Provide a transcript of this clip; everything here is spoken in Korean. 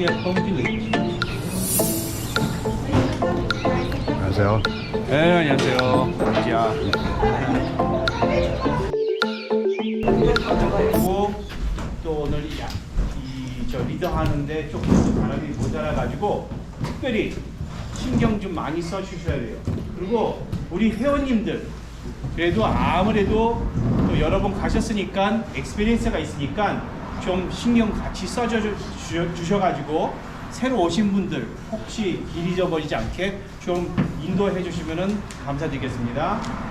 here home village. 안녕하세요. 네, 안녕하세요. 자. 그리고 또 오늘 이, 이, 저 리더 하는데 조금 바람이 모자라 가지고 특별히 신경 좀 많이 써 주셔야 돼요. 그리고 우리 회원님들 그래도 아무래도 또 여러 번 가셨으니까 엑스피리언스가 있으니까 좀 신경 같이 써줘 주- 주셔가지고 새로 오신 분들 혹시 길 잊어버리지 않게 좀 인도해 주시면 감사드리겠습니다.